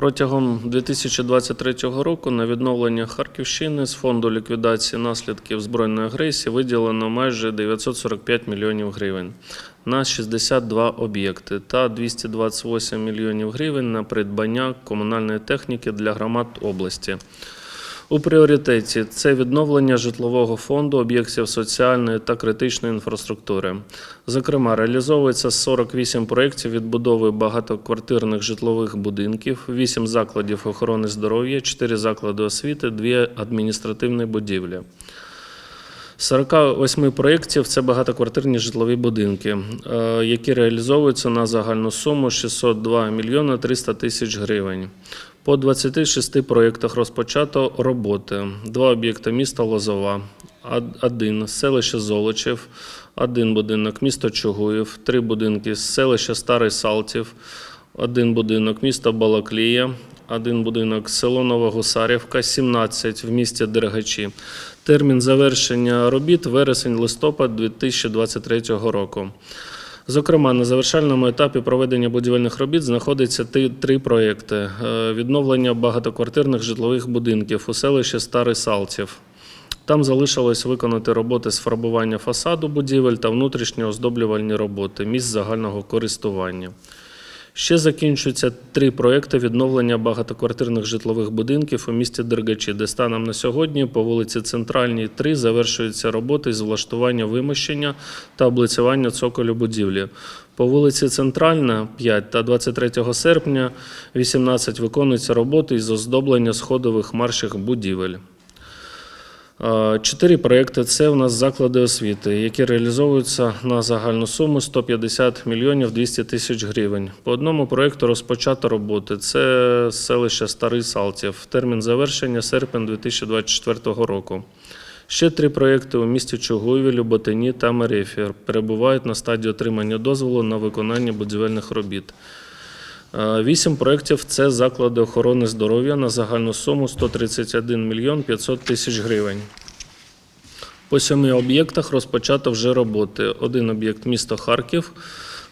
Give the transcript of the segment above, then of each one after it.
Протягом 2023 року на відновлення Харківщини з фонду ліквідації наслідків збройної агресії виділено майже 945 мільйонів гривень на 62 об'єкти та 228 мільйонів гривень на придбання комунальної техніки для громад області. У пріоритеті це відновлення житлового фонду об'єктів соціальної та критичної інфраструктури. Зокрема, реалізовується 48 проєктів відбудови багатоквартирних житлових будинків, 8 закладів охорони здоров'я, 4 заклади освіти, 2 адміністративні будівлі. З 48 проєктів це багатоквартирні житлові будинки, е, які реалізовуються на загальну суму 602 мільйони 300 тисяч гривень. По 26 проєктах розпочато роботи. Два об'єкти міста Лозова, один селище Золочів, один будинок місто Чугуїв, три будинки селища Старий Салтів, один будинок міста Балаклія, один будинок село Новогусарівка, 17 в місті Дергачі. Термін завершення робіт вересень-листопад 2023 року. Зокрема, на завершальному етапі проведення будівельних робіт знаходиться три проєкти: Е, відновлення багатоквартирних житлових будинків у селищі Старий Салтів. Там залишилось виконати роботи з фарбування фасаду будівель та внутрішньо оздоблювальні роботи місць загального користування. Ще закінчуються три проекти відновлення багатоквартирних житлових будинків у місті Дергачі, де станом на сьогодні по вулиці Центральній 3 завершуються роботи з влаштування вимощення та облицювання цоколю будівлі. По вулиці Центральна 5 та 23 серпня 18 виконуються роботи із оздоблення сходових марших будівель. Е, Чотири проекти це у нас заклади освіти, які реалізовуються на загальну суму 150 мільйонів 200 тисяч гривень. По одному проекту розпочато роботи. Це селище Старий Салтів. Термін завершення серпень 2024 року. Ще три проекти у місті Чугуєві, Люботині та Мерефі перебувають на стадії отримання дозволу на виконання будівельних робіт. Е, Вісім проєктів це заклади охорони здоров'я на загальну суму 131 мільйон 500 тисяч гривень. По сьоми об'єктах розпочато вже роботи. Один об'єкт місто Харків,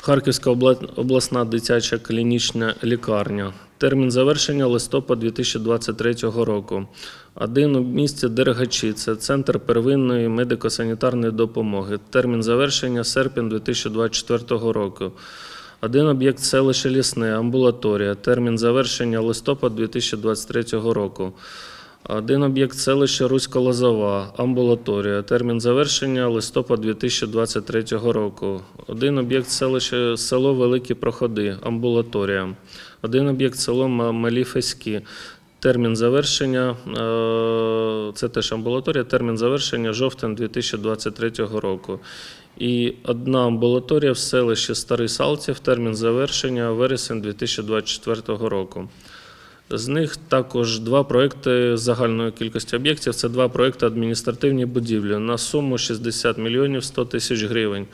Харківська обласна дитяча клінічна лікарня. Термін завершення листопад 2023 року. Один у місті Дергачі, це центр первинної медико-санітарної допомоги. Термін завершення серпень 2024 року. Один об'єкт селище Лісне, амбулаторія. Термін завершення листопад 2023 року. Один об'єкт селище Руська Лозова, амбулаторія. Термін завершення листопад 2023 року. Один об'єкт селище село Великі Проходи, амбулаторія. Один об'єкт село Малі Феські. Термін завершення е, це теж амбулаторія. Термін завершення жовтень 2023 року. І одна амбулаторія в селищі Старий Салтів. Термін завершення вересень 2024 року. З них також два проекти загальної кількості об'єктів. Це два проекти адміністративні будівлі на суму 60 мільйонів 100 тисяч гривень.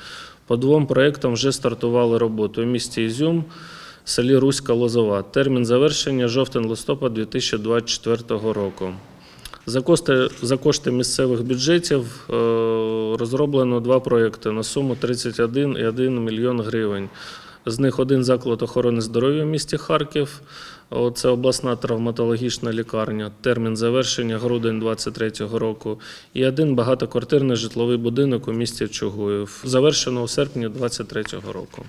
По двом проектам вже стартували роботу у місті Ізюм, селі Руська Лозова. Термін завершення жовтень-листопад 2024 року. За кошти, за кошти місцевих бюджетів е, розроблено два проекти на суму 31,1 мільйон гривень. З них один заклад охорони здоров'я в місті Харків, це обласна травматологічна лікарня, термін завершення грудень 2023 року, і один багатоквартирний житловий будинок у місті Чугуїв, завершено у серпні 2023 року.